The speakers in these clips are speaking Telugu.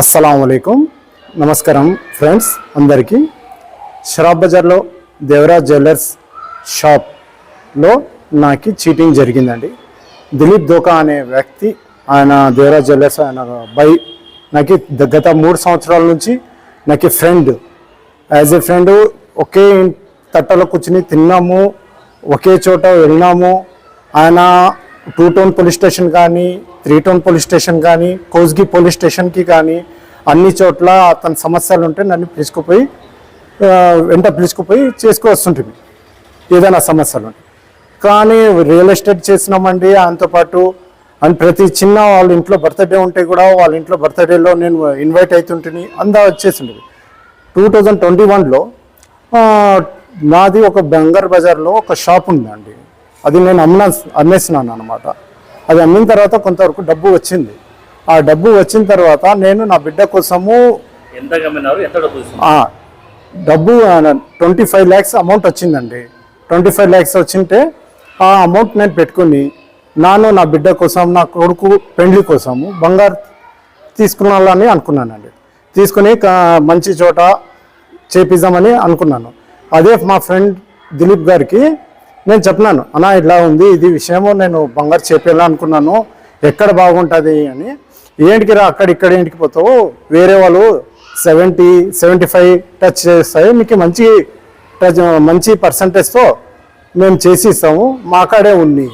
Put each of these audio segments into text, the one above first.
అస్సలం నమస్కారం ఫ్రెండ్స్ అందరికీ. షరాబ్ బజార్లో దేవరాజ్ జ్యువెలర్స్ షాప్లో నాకు చీటింగ్ జరిగిందండి. దిలీప్ దోకా అనే వ్యక్తి ఆయన దేవరాజ్ జ్యువెలర్స్ ఆయన బై నాకు గత మూడు సంవత్సరాల నుంచి నాకు ఫ్రెండ్ యాజ్ ఏ ఫ్రెండ్ ఒకే తట్టలో కూర్చుని తిన్నాము ఒకే చోట వెళ్ళినాము. ఆయన టూ టౌన్ పోలీస్ స్టేషన్ కానీ త్రీ టౌన్ పోలీస్ స్టేషన్ కానీ కోస్గి పోలీస్ స్టేషన్కి కానీ అన్ని చోట్ల అతని సమస్యలు ఉంటే నన్ను పిలుచుకుపోయి వెంట పిలుచుకుపోయి చేసుకువస్తుంటుంది ఏదైనా సమస్యలు ఉంటే. కానీ రియల్ ఎస్టేట్ చేసినామండి దాంతోపాటు పాటు. అండ్ ప్రతి చిన్న వాళ్ళ ఇంట్లో బర్త్డే ఉంటే కూడా వాళ్ళ ఇంట్లో బర్త్డేలో నేను ఇన్వైట్ అవుతుంటుంది అందా వచ్చేసిండేది టూ థౌజండ్ ట్వంటీ వన్లో నాది ఒక బంగారు బజార్లో ఒక షాప్ ఉందండి. అది నేను అమ్మిన అమ్మేసినాను అనమాట అది అమ్మిన తర్వాత కొంతవరకు డబ్బు వచ్చింది. ఆ డబ్బు వచ్చిన తర్వాత నేను నా బిడ్డ కోసము డబ్బు ట్వంటీ ఫైవ్ ల్యాక్స్ అమౌంట్ వచ్చిందండి. ట్వంటీ ఫైవ్ ల్యాక్స్ వచ్చింటే ఆ అమౌంట్ నేను పెట్టుకుని నాను నా బిడ్డ కోసం నా కొడుకు పెండ్లి కోసము బంగారు తీసుకున్నాలని అనుకున్నానండి. తీసుకుని మంచి చోట చేపిద్దామని అనుకున్నాను. అదే మా ఫ్రెండ్ దిలీప్ గారికి నేను చెప్పినాను అన్నా ఇలా ఉంది ఇది విషయము నేను బంగారు చేపేయాలనుకున్నాను ఎక్కడ బాగుంటుంది? అని. ఏంటికి రా అక్కడ ఇక్కడ ఏంటికి పోతావు? వేరే వాళ్ళు సెవెంటీ సెవెంటీ ఫైవ్ టచ్ చేస్తాయి మీకు మంచి టచ్ మంచి పర్సంటేజ్తో మేము చేసి ఇస్తాము మా కాడే ఉంది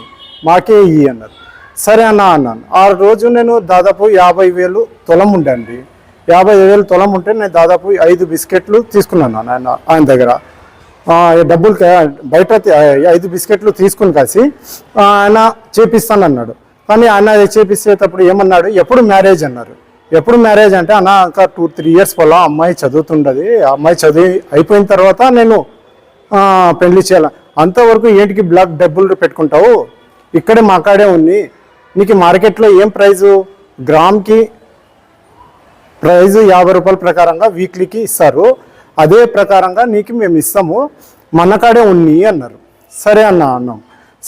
మాకే ఇవి అన్నారు. సరే అన్న అన్నాను. ఆ రోజు నేను దాదాపు యాభై వేలు తొలం ఉండండి యాభై వేలు తొలం ఉంటే నేను దాదాపు ఐదు బిస్కెట్లు తీసుకున్నాను ఆయన ఆయన దగ్గర. డబ్బులు బయట ఐదు బిస్కెట్లు తీసుకుని కాసి ఆయన చేపిస్తాను అన్నాడు కానీ ఆయన అది చేపిస్తేటప్పుడు ఏమన్నాడు? ఎప్పుడు మ్యారేజ్ అన్నారు. ఎప్పుడు మ్యారేజ్ అంటే అన్న ఇంకా టూ త్రీ ఇయర్స్ పోలా అమ్మాయి చదువుతుండదు. అమ్మాయి చదివి అయిపోయిన తర్వాత నేను పెళ్ళి చేయాలి. అంతవరకు ఏంటికి బ్లాక్ డబ్బులు పెట్టుకుంటావు? ఇక్కడే మా కాడే ఉంది. నీకు మార్కెట్లో ఏం ప్రైజు? గ్రామ్కి ప్రైజ్ యాభై రూపాయల ప్రకారంగా వీక్లీకి ఇస్తారు. అదే ప్రకారంగా నీకు మేము ఇస్తాము మన కాడే ఉన్ని అన్నారు. సరే అన్న అన్నాం.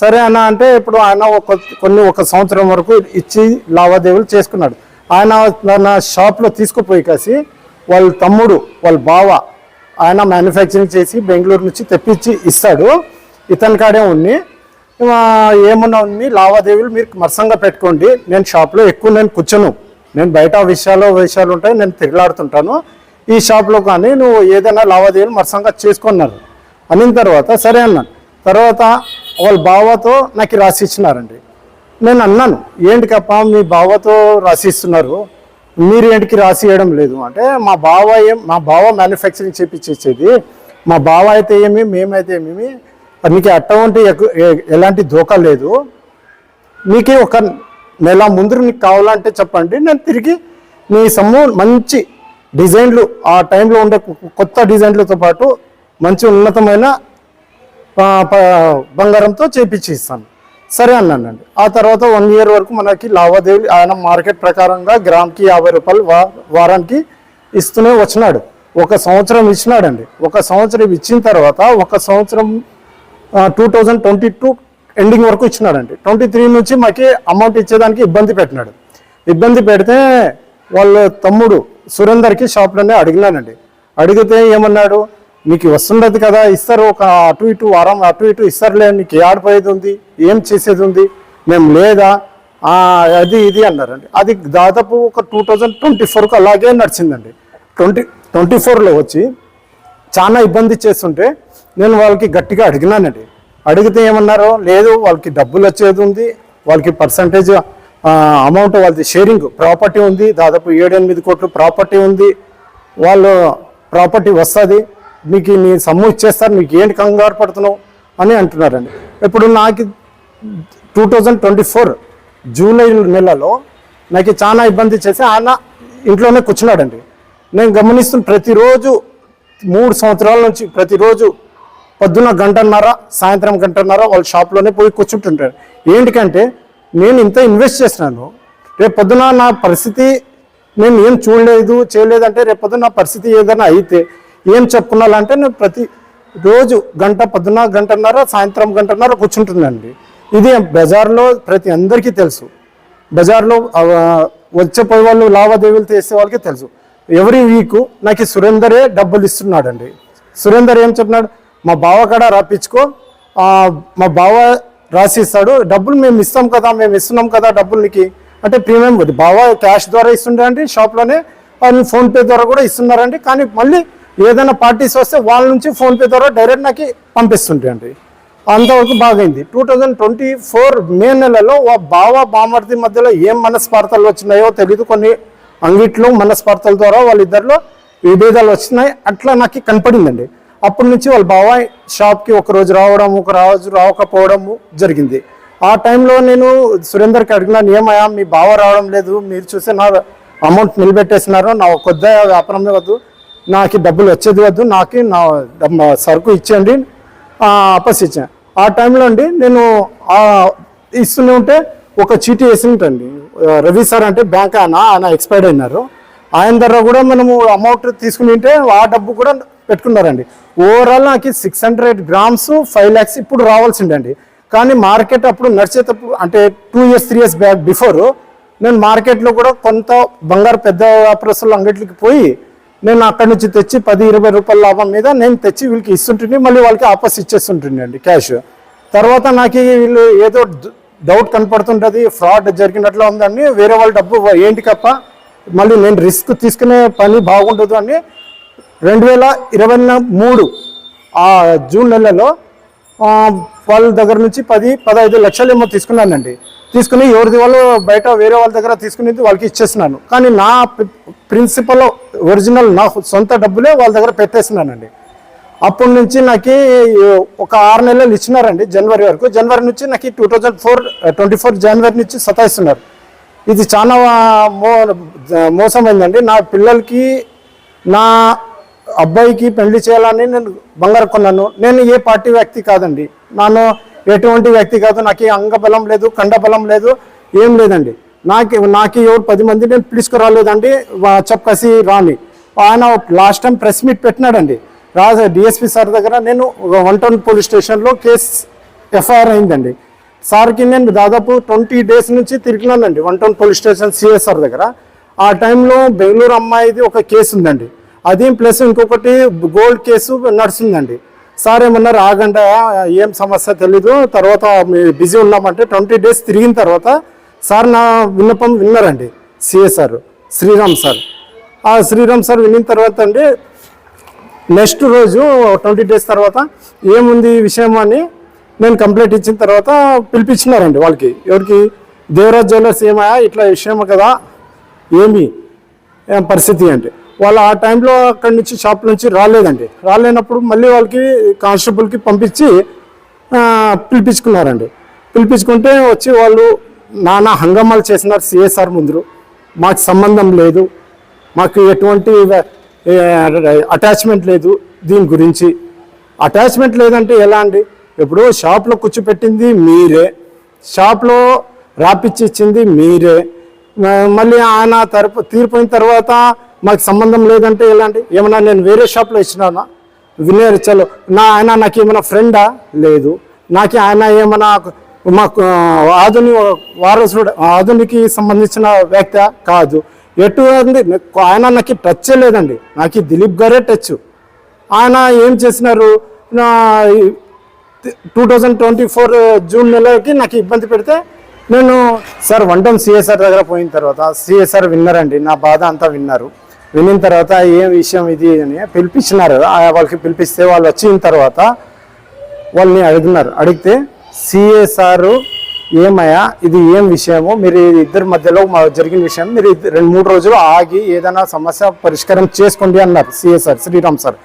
సరే అన్న అంటే ఇప్పుడు ఆయన ఒక కొన్ని ఒక సంవత్సరం వరకు ఇచ్చి లావాదేవీలు చేసుకున్నాడు. ఆయన నా షాప్లో తీసుకుపోయి కాసి వాళ్ళ తమ్ముడు వాళ్ళ బావ ఆయన మ్యానుఫ్యాక్చరింగ్ చేసి బెంగళూరు నుంచి తెప్పించి ఇస్తాడు. ఇతని కాడే ఉన్ని. ఏమన్నా ఉంది లావాదేవీలు మీరు మరసంగా పెట్టుకోండి. నేను షాప్లో ఎక్కువ నేను కూర్చోను. నేను బయట విషయాలు విషయాలు ఉంటాయి నేను తిరగలాడుతుంటాను. ఈ షాప్లో కానీ నువ్వు ఏదైనా లావాదేవీలు మరసంగా చేసుకున్నారు. అనిన తర్వాత సరే అన్నాను. తర్వాత వాళ్ళ బావతో నాకు రాసి ఇచ్చినారండి. నేను అన్నాను ఏంటి కప్ప మీ బావతో రాసి ఇస్తున్నారు? మీరు ఏంటికి రాసి ఇవ్వడం లేదు? అంటే మా బావ ఏం మా బావ మ్యానుఫ్యాక్చరింగ్ చేపించేసేది. మా బావ అయితే ఏమి మేమైతే ఏమేమి నీకు అటువంటి ఎలాంటి దోకా లేదు. మీకే ఒక నెల ముందు నీకు కావాలంటే చెప్పండి. నేను తిరిగి మీ సొమ్ము మంచి డిజైన్లు ఆ టైంలో ఉండే కొత్త డిజైన్లతో పాటు మంచి ఉన్నతమైన ప- బంగారంతో చేపించి ఇస్తాను సరే అన్నానండి. ఆ తర్వాత వన్ ఇయర్ వరకు మనకి లావాదేవీలు ఆయన మార్కెట్ ప్రకారంగా గ్రామ్కి యాభై రూపాయలు వా వారానికి ఇస్తూనే వచ్చినాడు. ఒక సంవత్సరం ఇచ్చినాడండి. ఒక సంవత్సరం ఇచ్చిన తర్వాత ఒక సంవత్సరం two thousand twenty two ending వరకు ఇచ్చినాడండి. ట్వంటీ త్రీ నుంచి మాకి అమౌంట్ ఇచ్చేదానికి ఇబ్బంది పెట్టినాడు. ఇబ్బంది పెడితే వాళ్ళ తమ్ముడు సురేందర్కి షాప్లోనే అడిగినానండి. అడిగితే ఏమన్నాడు నీకు వస్తుండదు కదా ఇస్తారు ఒక అటు ఇటు వారం అటు ఇటు ఇస్తారులే నీకు ఆడిపోయేది ఉంది ఏం చేసేది ఉంది? మేము లేదా అది ఇది అన్నారండి. అది దాదాపు ఒక టూ థౌజండ్ ట్వంటీ ఫోర్కు అలాగే నడిచిందండి. ట్వంటీ ట్వంటీ ఫోర్లో వచ్చి చాలా ఇబ్బంది చేస్తుంటే నేను వాళ్ళకి గట్టిగా అడిగినానండి. అడిగితే ఏమన్నారో లేదు వాళ్ళకి డబ్బులు వచ్చేది ఉంది వాళ్ళకి పర్సంటేజ్ అమౌంట్ వాళ్ళది షేరింగ్ ప్రాపర్టీ ఉంది దాదాపు ఏడు ఎనిమిది కోట్లు ప్రాపర్టీ ఉంది. వాళ్ళు ప్రాపర్టీ వస్తుంది మీకు నీ సమ్ము ఇచ్చేస్తారు నీకు ఏంటి కంగారు పడుతున్నావు అని అంటున్నారండి. ఇప్పుడు నాకు two thousand twenty four July నెలలో నాకు చాలా ఇబ్బంది చేసి ఆయన ఇంట్లోనే కూర్చున్నాడండి. నేను గమనిస్తున్న ప్రతిరోజు మూడు సంవత్సరాల నుంచి ప్రతిరోజు పొద్దున్న గంటన్నర సాయంత్రం గంటన్నర వాళ్ళ షాప్లోనే పోయి కూర్చుంటుంటాడు ఏంటికంటే నేను ఇంత ఇన్వెస్ట్ చేసినాను రేపు పొద్దున నా పరిస్థితి నేను ఏం చూడలేదు చేయలేదు అంటే రేపు పొద్దున నా పరిస్థితి ఏదైనా అయితే ఏం చెప్పుకున్నాలంటే నేను ప్రతి రోజు గంట పొద్దున గంటన్నర సాయంత్రం గంటన్నర కూర్చుంటుందండి. ఇది బజార్లో ప్రతి అందరికీ తెలుసు. బజార్లో వచ్చే పోయే వాళ్ళు లావాదేవీలు చేసే వాళ్ళకి తెలుసు. ఎవ్రీ వీక్ నాకు సురేందరే డబ్బులు ఇస్తున్నాడండి. సురేందర్ ఏం చెప్పినాడు మా బావ కాడ రాపించుకో మా బావ రాసిస్తాడు. డబ్బులు మేము ఇస్తాం కదా మేము ఇస్తున్నాం కదా డబ్బులు నీకు అంటే ప్రీమియం కొద్ది. బావ క్యాష్ ద్వారా ఇస్తుండే అండి షాప్లోనే వాళ్ళు ఫోన్పే ద్వారా కూడా ఇస్తున్నారండి. కానీ మళ్ళీ ఏదైనా పార్టీస్ వస్తే వాళ్ళ నుంచి ఫోన్పే ద్వారా డైరెక్ట్ నాకు పంపిస్తుంటే అండి అంతవరకు బాగైంది. Two thousand twenty four May నెలలో బావ బామర్ది మధ్యలో ఏం మనస్పార్థాలు వచ్చినాయో తెలియదు కొన్ని అంగిట్లో మనస్పార్థాల ద్వారా వాళ్ళిద్దరిలో విభేదాలు వచ్చినాయి. అట్లా నాకు కనపడిందండి. అప్పటి నుంచి వాళ్ళ బాబాయ్ షాప్కి ఒక రోజు రావడం ఒక రోజు రావకపోవడము జరిగింది. ఆ టైంలో నేను సురేందర్కి అడిగినాను ఏమయ్యా మీ బావ రావడం లేదు మీరు చూస్తే నా అమౌంట్ నిలబెట్టేసినారు నా కొద్ద వ్యాపారం వద్దు నాకు డబ్బులు వచ్చేది వద్దు నాకు నా సరుకు ఇచ్చేయండి ఆపస్ ఇచ్చాను. ఆ టైంలో అండి నేను ఇస్తూనే ఉంటే ఒక చీటీ వేసి వేసింటండి రవి సార్ అంటే బ్యాంక్ ఆయన ఆయన ఎక్స్పైర్డ్ అయినారు. ఆయన ద్వారా కూడా మనము అమౌంట్ తీసుకుని ఉంటే ఆ డబ్బు కూడా పెట్టుకున్నారండి. ఓవరాల్ నాకు six hundred grams five lakhs ఇప్పుడు రావాల్సిందండి. కానీ మార్కెట్ అప్పుడు నడిచేటప్పుడు అంటే two years three years back before నేను మార్కెట్లో కూడా కొంత బంగారు పెద్ద వ్యాపారస్తుల అంగట్లకి పోయి నేను అక్కడి నుంచి తెచ్చి పది ఇరవై రూపాయల లాభం మీద నేను తెచ్చి వీళ్ళకి ఇస్తుంటుంది మళ్ళీ వాళ్ళకి ఆపస్ ఇచ్చేస్తుంటుంది అండి క్యాష్ తర్వాత నాకు వీళ్ళు ఏదో డౌట్ కనపడుతుంటుంది ఫ్రాడ్ జరిగినట్లు ఉందని వేరే వాళ్ళ డబ్బు ఏంటి కప్ప? మళ్ళీ నేను రిస్క్ తీసుకునే పని బాగుండదు అని రెండు వేల ఇరవై మూడు ఆ జూన్ నెలలో వాళ్ళ దగ్గర నుంచి పది పదహైదు లక్షలు ఏమో తీసుకున్నానండి. తీసుకుని ఎవరిది వాళ్ళు బయట వేరే వాళ్ళ దగ్గర తీసుకునేది వాళ్ళకి ఇచ్చేస్తున్నాను. కానీ నా ప్రిన్సిపల్ ఒరిజినల్ నా సొంత డబ్బులే వాళ్ళ దగ్గర పెట్టేస్తున్నానండి. అప్పటి నుంచి నాకు ఒక ఆరు నెలలు ఇచ్చినారండి జనవరి వరకు. జనవరి నుంచి నాకు two thousand four twenty four జనవరి నుంచి సతాయిస్తున్నారు. ఇది చాలా మో మోసమైందండి. నా పిల్లలకి నా అబ్బాయికి పెళ్ళి చేయాలని నేను బంగారు కొన్నాను. నేను ఏ పార్టీ వ్యక్తి కాదండి. నాను ఎటువంటి వ్యక్తి కాదు. నాకు ఏ అంగబలం లేదు కండబలం లేదు ఏం లేదండి. నాకు నాకు ఎవరు పది మంది నేను పిలుచుకురాలేదండి. చెప్పకసి రాని ఆయన లాస్ట్ టైం ప్రెస్ మీట్ పెట్టినాడండి. రాజ డిఎస్పి సార్ దగ్గర నేను వన్ టౌన్ పోలీస్ స్టేషన్లో కేసు ఎఫ్ఐఆర్ అయిందండి. సార్కి నేను దాదాపు ట్వంటీ డేస్ నుంచి తిరిగినానండి. One town police station CSR దగ్గర. ఆ టైంలో బెంగళూరు అమ్మాయిది ఒక కేసు ఉందండి. అది ప్లస్ ఇంకొకటి గోల్డ్ కేసు నడుస్తుందండి. సార్ ఏమన్నారు ఆగండి ఏం సమస్య తెలీదు తర్వాత బిజీ ఉన్నామంటే ట్వంటీ డేస్ తిరిగిన తర్వాత సార్ నా విన్నపం విన్నారండి సిఎస్ఆర్ శ్రీరామ్ సార్. ఆ శ్రీరామ్ సార్ విన్న తర్వాత అండి నెక్స్ట్ రోజు ట్వంటీ డేస్ తర్వాత ఏముంది విషయం అని నేను కంప్లైంట్ ఇచ్చిన తర్వాత పిలిపించినారండి వాళ్ళకి. ఎవరికి? దేవరాజ్ జ్యువెలర్స్ ఏమయ్యా ఇట్లా విషయం కదా ఏమి? పరిస్థితి అంటే వాళ్ళు ఆ టైంలో అక్కడి నుంచి షాప్ నుంచి రాలేదండి. రాలేనప్పుడు మళ్ళీ వాళ్ళకి కానిస్టేబుల్కి పంపించి పిలిపించుకున్నారండి. పిలిపించుకుంటే వచ్చి వాళ్ళు నానా హంగమాలు చేసినారు సిఎస్ఆర్ ముందు. మాకు సంబంధం లేదు. మాకు ఎటువంటి అటాచ్మెంట్ లేదు దీని గురించి. అటాచ్మెంట్ లేదంటే ఎలా అండి? ఇప్పుడు షాప్లో కూర్చోపెట్టింది మీరే. షాప్లో రాపిచ్చి ఇచ్చింది మీరే. మళ్ళీ ఆయన తరపు తీరిపోయిన తర్వాత మాకు సంబంధం లేదంటే ఎలాంటి? ఏమన్నా నేను వేరే షాప్లో ఇచ్చినానా? వినేరు చలో నా ఆయన నాకు ఏమైనా ఫ్రెండా? లేదు. నాకు ఆయన ఏమైనా మాకు ఆధుని వారసుడు ఆధునికి సంబంధించిన వ్యక్తి కాదు. ఎటు అంది? ఆయన నాకు టచ్ లేదండి. నాకు దిలీప్ గారే టచ్. ఆయన ఏం చేసినారు? నా two thousand twenty four June నెలకి నాకు ఇబ్బంది పెడితే నేను సార్ వన్ టైం సిఎస్ఆర్ దగ్గర పోయిన తర్వాత సిఎస్ఆర్ విన్నారండి. నా బాధ అంతా విన్నారు. విన్న తర్వాత ఏం విషయం ఇది అని పిలిపించినారు వాళ్ళకి పిలిపిస్తే వాళ్ళు వచ్చిన తర్వాత వాళ్ళని అడిగినారు. అడిగితే సిఎస్ఆర్ ఏమయ్యా ఇది ఏం విషయము? మీరు ఇద్దరి మధ్యలో మా జరిగిన విషయం మీరు రెండు మూడు రోజులు ఆగి ఏదైనా సమస్య పరిష్కారం చేసుకోండి అన్నారు సిఎస్ఆర్ శ్రీరామ్ సార్.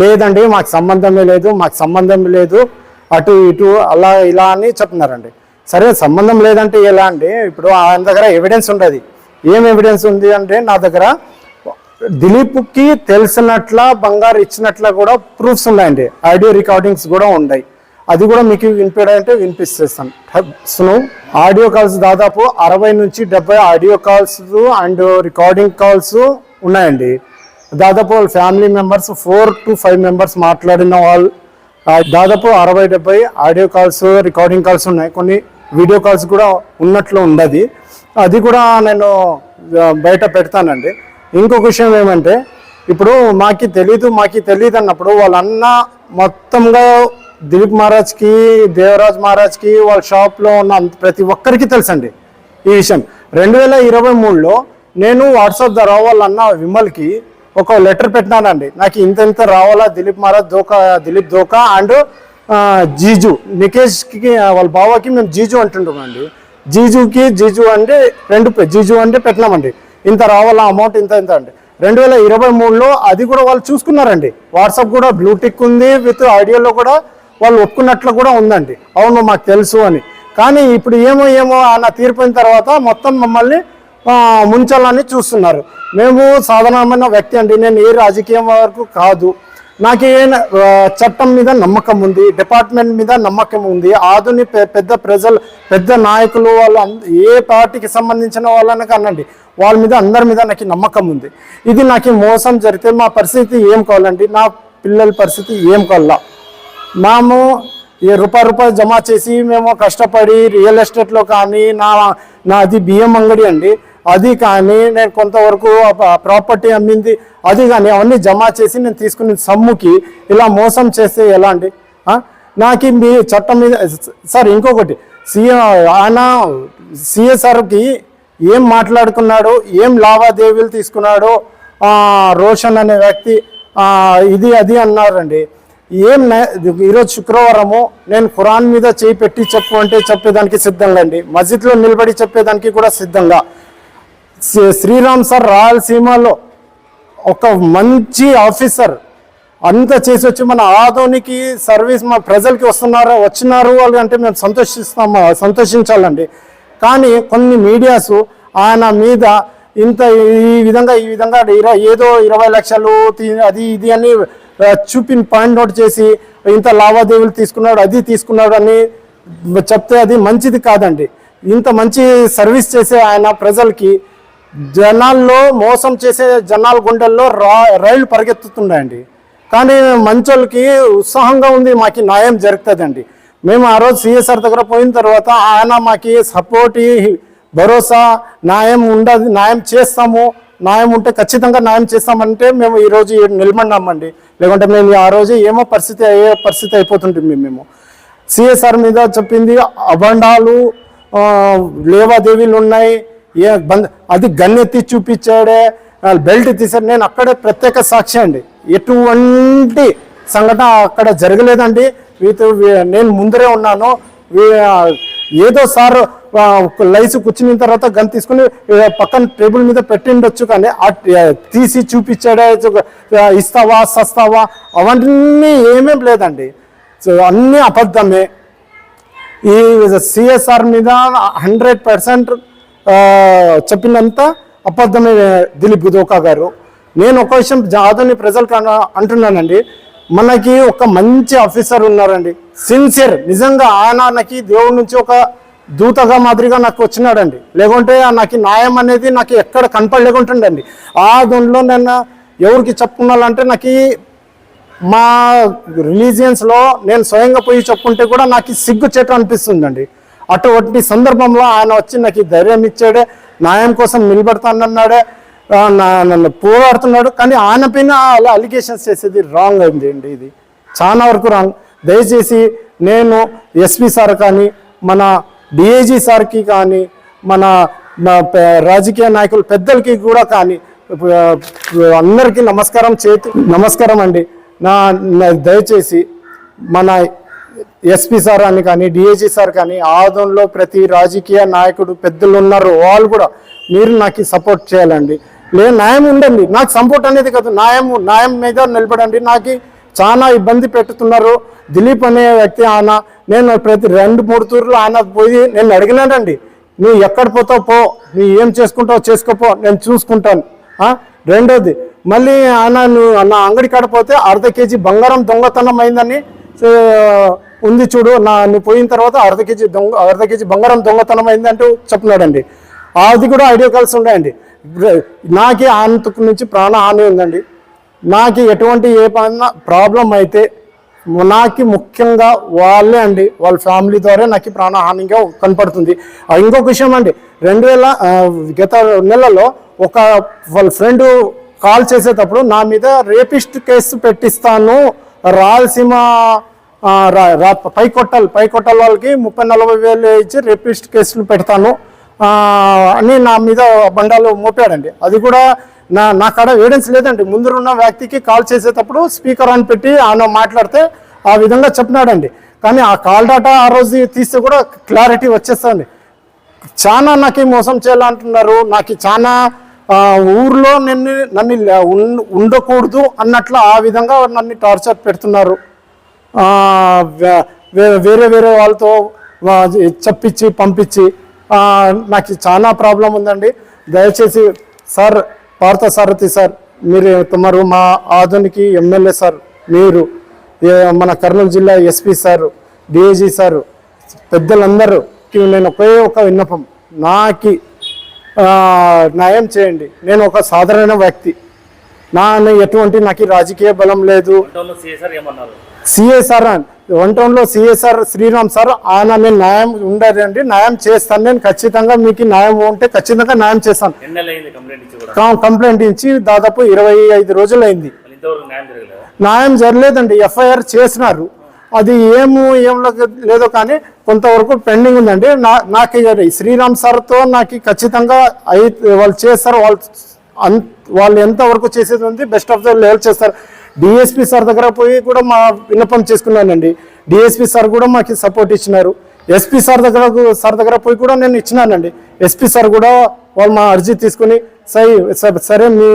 లేదండి మాకు సంబంధమే లేదు మాకు సంబంధం లేదు అటు ఇటు అలా ఇలా అని చెప్తున్నారండి సరే సంబంధం లేదంటే ఎలా అండి? ఇప్పుడు ఆయన దగ్గర ఎవిడెన్స్ ఉండదు. ఏం ఎవిడెన్స్ ఉంది అంటే నా దగ్గర దిలీప్కి తెలిసినట్ల బంగారు ఇచ్చినట్ల కూడా ప్రూఫ్స్ ఉన్నాయండి. ఆడియో రికార్డింగ్స్ కూడా ఉన్నాయి. అది కూడా మీకు వినిపించాలంటే వినిపిస్తాను సును ఆడియో కాల్స్ దాదాపు అరవై నుంచి డెబ్బై audio calls and recording calls ఉన్నాయండి. దాదాపు వాళ్ళ family members four to five members మాట్లాడిన వాళ్ళు దాదాపు అరవై డెబ్బై ఆడియో కాల్స్ రికార్డింగ్ కాల్స్ ఉన్నాయి. కొన్ని వీడియో కాల్స్ కూడా ఉన్నట్లు ఉండదు. అది కూడా నేను బయట పెడతానండి. ఇంకొక విషయం ఏమంటే ఇప్పుడు మాకి తెలీదు మాకి తెలియదు అన్నప్పుడు వాళ్ళన్న మొత్తంగా దిలీప్ మహారాజ్కి దేవరాజ్ మహారాజ్కి వాళ్ళ షాప్లో ఉన్న ప్రతి ఒక్కరికి తెలుసండి ఈ విషయం. రెండు వేల ఇరవై మూడులో నేను వాట్సాప్ ద్వారా వాళ్ళ అన్న విమల్కి ఒక లెటర్ పెట్టినానండి. నాకు ఇంత ఇంత రావాలా దిలీప్ మహారాజ్ దోకా దిలీప్ దోకా అండ్ జీజు నికేష్కి వాళ్ళ బావకి మేము జీజు అంటుంటామండి జీజుకి జీజు అంటే రెండు పే- జీజు అంటే పెట్టినామండి. ఇంత రావాలా అమౌంట్ ఇంత ఇంత అండి. రెండు వేల ఇరవై మూడులో అది కూడా వాళ్ళు చూసుకున్నారండి. వాట్సాప్ కూడా బ్లూటిక్ ఉంది విత్ ఆడియోలో కూడా వాళ్ళు ఒప్పుకున్నట్లు కూడా ఉందండి. అవును మాకు తెలుసు అని. కానీ ఇప్పుడు ఏమో ఏమో అన్న తీర్పిన తర్వాత మొత్తం మమ్మల్ని ముంచాలని చూస్తున్నారు. మేము సాధారణమైన వ్యక్తి అండి. నేను ఏ రాజకీయం వరకు కాదు. నాకు ఏ చట్టం మీద నమ్మకం ఉంది డిపార్ట్మెంట్ మీద నమ్మకం ఉంది ఆధుని పె- పెద్ద ప్రజలు పెద్ద నాయకులు వాళ్ళు అంద- ఏ పార్టీకి సంబంధించిన వాళ్ళని కానండి వాళ్ళ మీద అందరి మీద నాకు నమ్మకం ఉంది. ఇది నాకు మోసం జరిగితే మా పరిస్థితి ఏం కావాలండి? నా పిల్లల పరిస్థితి ఏం కావాలా? మేము ఈ రూపాయి రూపాయి జమ చేసి మేము కష్టపడి రియల్ ఎస్టేట్లో కానీ నా నాది బియ్యం అంగడి అండి. అది కానీ నేను కొంతవరకు ప్రాపర్టీ అమ్మింది అది కానీ అవన్నీ జమ చేసి నేను తీసుకున్న సమ్ముకి ఇలా మోసం చేస్తే ఎలా అండి? నాకు మీ చట్టం మీద సార్ ఇంకొకటి సీఎం ఆయన సిఎస్ఆర్కి ఏం మాట్లాడుకున్నాడు ఏం లావాదేవీలు తీసుకున్నాడో రోషన్ అనే వ్యక్తి ఇది అది అన్నారండి. ఏం ఈరోజు శుక్రవారము నేను ఖురాన్ మీద చేయి పెట్టి చెప్పు అంటే చెప్పేదానికి సిద్ధంగా అండి మస్జిద్లో నిలబడి చెప్పేదానికి కూడా సిద్ధంగా. శ్రీరామ్ సార్ రాయలసీమలో ఒక మంచి ఆఫీసర్. అంత చేసి వచ్చి మన ఆదోనికి సర్వీస్ మా ప్రజలకి వస్తున్నారు వచ్చినారు వాళ్ళు అంటే మేము సంతోషిస్తాం సంతోషించాలండి. కానీ కొన్ని మీడియాస్ ఆయన మీద ఇంత ఈ విధంగా ఈ విధంగా ఏదో ఇరవై లక్షలు అది ఇది అని చూపిన పాయింట్ అవుట్ చేసి ఇంత లావాదేవీలు తీసుకున్నాడు అది తీసుకున్నాడు అని చెప్తే అది మంచిది కాదండి. ఇంత మంచి సర్వీస్ చేసే ఆయన ప్రజలకి జనాల్లో మోసం చేసే జనాల గుండెల్లో రా రైళ్ళు పరిగెత్తుతున్నాయండి కానీ మంచోళ్ళకి ఉత్సాహంగా ఉంది మాకు న్యాయం జరుగుతుందండి. మేము ఆ రోజు సిఎస్ఆర్ దగ్గర పోయిన తర్వాత ఆయన మాకు సపోర్ట్ భరోసా న్యాయం ఉండదు న్యాయం చేస్తాము. న్యాయం ఉంటే ఖచ్చితంగా న్యాయం చేస్తామంటే మేము ఈరోజు నిలబడినామండి. లేకుంటే మేము ఆ రోజు ఏమో పరిస్థితి అయ్యే పరిస్థితి అయిపోతుంటుంది మేము. సిఎస్ఆర్ మీద చెప్పింది అబండాలు లేవాదేవీలు ఉన్నాయి. ఏ బంద్ అది గన్నెత్తి చూపించాడే బెల్ట్ తీసాడు నేను అక్కడే ప్రత్యేక సాక్షి అండి. ఎటువంటి సంఘటన అక్కడ జరగలేదండి. వీతో నేను ముందరే ఉన్నాను. ఏదో సార్ లైస్ కూర్చున్న తర్వాత గన్ తీసుకుని పక్కన టేబుల్ మీద పెట్టిండొచ్చు కానీ ఆ తీసి చూపించాడే ఇస్తావా సస్తావా అవన్నీ ఏమేం లేదండి. సో అన్నీ అబద్ధమే. ఈ సిఎస్ఆర్ మీద హండ్రెడ్ పర్సెంట్ చెప్పినంత అబద్ధమే దిలీప్ గుదోకా గారు. నేను ఒక విషయం ఆధునిక ప్రజలకు అంటున్నానండి. మనకి ఒక మంచి ఆఫీసర్ ఉన్నారండి. సిన్సియర్ నిజంగా ఆయన నాకు దేవుడి నుంచి ఒక దూతగా మాదిరిగా నాకు వచ్చినాడండి. లేకుంటే నాకు న్యాయం అనేది నాకు ఎక్కడ కనపడలేకుంటుండండి. ఆ దానిలో నేను ఎవరికి చెప్పుకున్నాలంటే నాకు మా రిలీజియన్స్లో నేను స్వయంగా పోయి చెప్పుకుంటే కూడా నాకు సిగ్గు చెట్టు అనిపిస్తుందండి. అటువంటి సందర్భంలో ఆయన వచ్చి నాకు ఈ ధైర్యం ఇచ్చాడే న్యాయం కోసం నిలబడతానన్నాడే నా- నన్ను పోరాడుతున్నాడు. కానీ ఆయన పైన అలా అలిగేషన్స్ చేసేది రాంగ్ అయింది అండి ఇది. చాలా వరకు రాంగ్ దయచేసి నేను ఎస్పీ సార్ కానీ మన డిఏజీ సార్కి కానీ మన రాజకీయ నాయకులు పెద్దలకి కూడా కానీ అందరికీ నమస్కారం చేతి నమస్కారం అండి. నా- దయచేసి మన ఎస్పీ సార్ అని కానీ డిఏజీ సార్ కానీ ఆదంలో ప్రతి రాజకీయ నాయకుడు పెద్దలు ఉన్నారు. వాళ్ళు కూడా మీరు నాకు సపోర్ట్ చేయాలండి. లేదు న్యాయం ఉండండి నాకు సపోర్ట్ అనేది కాదు. న్యాయం న్యాయం మీద నిలబడండి. నాకు చాలా ఇబ్బంది పెట్టుతున్నారు దిలీప్ అనే వ్యక్తి ఆయన నేను ప్రతి రెండు మూడు తూర్లు ఆయన పోయి నేను అడిగినానండి. నువ్వు ఎక్కడ పోతావు? పో. నువ్వు ఏం చేసుకుంటావు చేసుకోపో. నేను చూసుకుంటాను. రెండోది మళ్ళీ ఆయన నువ్వు నా అంగడి కాడపోతే అర్ధ కేజీ బంగారం దొంగతనం అయిందని ఉంది చూడు నా నువ్వు పోయిన తర్వాత అర్ధ కేజీ దొంగ అర్ధ కేజీ బంగారం దొంగతనం అయిందంటూ చెప్తున్నాడండి. అది కూడా ఐడియా కాల్స్ ఉన్నాయండి. నాకే అంతకు నుంచి ప్రాణహాని ఉందండి. నాకు ఎటువంటి ఏ పైన ప్రాబ్లం అయితే నాకు ముఖ్యంగా వాళ్ళే అండి వాళ్ళ ఫ్యామిలీ ద్వారా నాకు ప్రాణహానిగా కనపడుతుంది. ఇంకొక విషయం అండి రెండు వేల గత నెలలో ఒక వాళ్ళ ఫ్రెండ్ కాల్ చేసేటప్పుడు నా మీద రేపిస్ట్ కేసు పెట్టిస్తాను రాయలసీమ పై కొట్టాలి పై కొట్టాల వాళ్ళకి ముప్పై నలభై వేలు ఇచ్చి రేపిస్ట్ కేసులు పెడతాను. అని నా మీద బండాలు మోపాడండి. అది కూడా నా నా కాడ ఎవిడెన్స్ లేదండి. ముందున్న వ్యక్తికి కాల్ చేసేటప్పుడు స్పీకర్ అని పెట్టి ఆయన మాట్లాడితే ఆ విధంగా చెప్పినాడండి. కానీ ఆ కాల్ డాటా ఆ రోజు తీస్తే కూడా క్లారిటీ వచ్చేస్తుంది. చాలా నాకు మోసం చేయాలంటున్నారు. నాకు చాలా ఊర్లో నన్ను నన్ను ఉండకూడదు అన్నట్లు ఆ విధంగా నన్ను టార్చర్ పెడుతున్నారు. వేరే వేరే వాళ్ళతో చెప్పించి పంపించి నాకు చాలా ప్రాబ్లం ఉందండి. దయచేసి సార్ పార్థ సారథి సార్ మీరు తమరు మా ఆధునికి ఎమ్మెల్యే సార్ మీరు మన కర్నూలు జిల్లా ఎస్పీ సార్ డిఏజీ సారు పెద్దలందరూకి నేను ఒకే ఒక విన్నపం నాకి న్యాయం చేయండి. నేను ఒక సాధారణ వ్యక్తి. నా ఎటువంటి నాకు రాజకీయ బలం లేదు. సిఎస్ఆర్ వన్ టౌన్లో సిఎస్ఆర్ శ్రీరామ్ సార్ ఆయన నేను న్యాయం ఉండదండి న్యాయం చేస్తాను నేను ఖచ్చితంగా మీకు న్యాయం ఉంటే ఖచ్చితంగా న్యాయం చేస్తాను. కంప్లైంట్ ఇచ్చి దాదాపు ఇరవై ఐదు రోజులు అయింది న్యాయం జరగలేదు? న్యాయం జరగలేదండి ఎఫ్ఐఆర్ చేసినారు. అది ఏము ఏం లేదో కానీ కొంతవరకు పెండింగ్ ఉందండి. నా నాకు శ్రీరామ్ సార్తో నాకు ఖచ్చితంగా వాళ్ళు చేస్తారు వాళ్ళు అన్ వాళ్ళు ఎంతవరకు చేసేది ఉంది బెస్ట్ ఆఫ్ ద లెవెల్ చేస్తారు. డిఎస్పీ సార్ దగ్గర పోయి కూడా మా విన్నపం చేసుకున్నానండి. డిఎస్పీ సార్ కూడా మాకు సపోర్ట్ ఇచ్చినారు. ఎస్పీ సార్ దగ్గర సార్ దగ్గర పోయి కూడా నేను ఇచ్చినానండి. ఎస్పీ సార్ కూడా వాళ్ళు మా అర్జీ తీసుకుని సై సరే మీ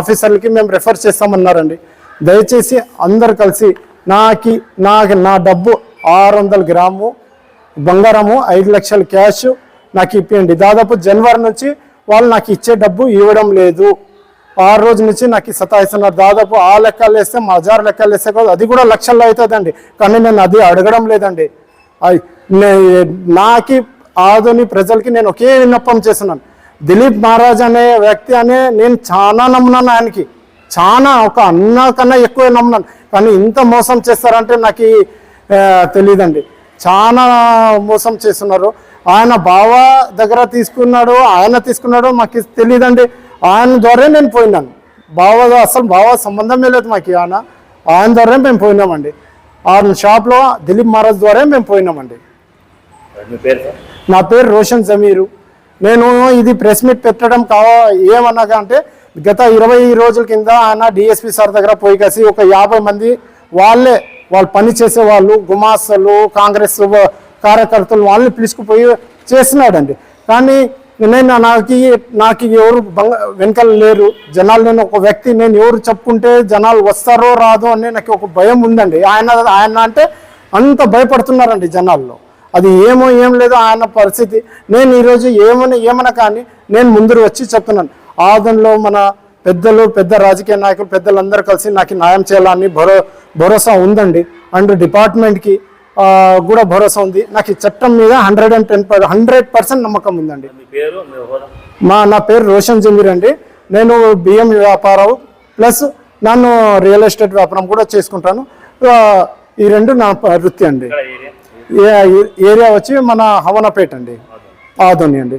ఆఫీసర్లకి మేము రెఫర్ చేస్తామన్నారండి. దయచేసి అందరు కలిసి నాకి నాకు నా డబ్బు ఆరు వందల గ్రాము బంగారము ఐదు లక్షల క్యాష్ నాకు ఇప్పియండి. దాదాపు జనవరి నుంచి వాళ్ళు నాకు ఇచ్చే డబ్బు ఇవ్వడం లేదు. ఆ రోజు నుంచి నాకు సతాయిస్తున్నారు. దాదాపు ఆ లెక్కలు వేస్తే మా లెక్కలు వేస్తే కాదు అది కూడా లక్షల్లో అవుతుందండి. కానీ నేను అది అడగడం లేదండి. నాకి ఆధుని ప్రజలకి నేను ఒకే విన్నపం చేస్తున్నాను. దిలీప్ మహారాజ్ అనే వ్యక్తి అనే నేను చాలా నమ్మున్నాను ఆయనకి. చాలా ఒక అన్న కన్నా ఎక్కువ నమ్మున్నాను. కానీ ఇంత మోసం చేస్తారంటే నాకు తెలియదండి. చాలా మోసం చేస్తున్నారు. ఆయన బావ దగ్గర తీసుకున్నాడు ఆయన తీసుకున్నాడు మాకు తెలియదండి ఆయన ద్వారా నేను పోయినాను. బావ అసలు బావ సంబంధమే లేదు మాకు ఆయన. ఆయన ద్వారా మేము పోయినామండి. ఆ షాప్లో దిలీప్ మహారాజ్ ద్వారా మేము పోయినామండి. నా పేరు రోషన్ జమీరు. నేను ఇది ప్రెస్ మీట్ పెట్టడం కావా ఏమన్నాగా అంటే గత ఇరవై రోజుల కింద ఆయన డిఎస్పి సార్ దగ్గర పోయి కలిసి ఒక యాభై మంది వాళ్ళే వాళ్ళు పని చేసే వాళ్ళు గుమాసలు కాంగ్రెస్ కార్యకర్తలు వాళ్ళని పిలుచుకుపోయి చేస్తున్నాడండి. కానీ నేను నాకు నాకు ఎవరు బంగ వెనకాల లేరు. జనాలు నేను ఒక వ్యక్తి నేను ఎవరు చెప్పుకుంటే జనాలు వస్తారో రాదో అని నాకు ఒక భయం ఉందండి. ఆయన ఆయన అంటే అంత భయపడుతున్నారండి జనాల్లో. అది ఏమో ఏం లేదో ఆయన పరిస్థితి. నేను ఈరోజు ఏమని ఏమన్నా కానీ నేను ముందు వచ్చి చెప్తున్నాను. ఆదంలో మన పెద్దలు పెద్ద రాజకీయ నాయకులు పెద్దలందరూ కలిసి నాకు న్యాయం చేయాలని భరో భరోసా ఉందండి. అండ్ డిపార్ట్మెంట్కి కూడా భరోసా ఉంది. నాకు ఈ చట్టం మీద hundred and ten hundred percent నమ్మకం ఉందండి. మీ నా పేరు రోషన్ జమీర్ అండి. నేను బియ్యం వ్యాపారం ప్లస్ నన్ను రియల్ ఎస్టేట్ వ్యాపారం కూడా చేసుకుంటాను. ఈ రెండు నా వృత్తి అండి. ఏరియా? వచ్చి మన హవనపేట అండి. ఆదోని అండి.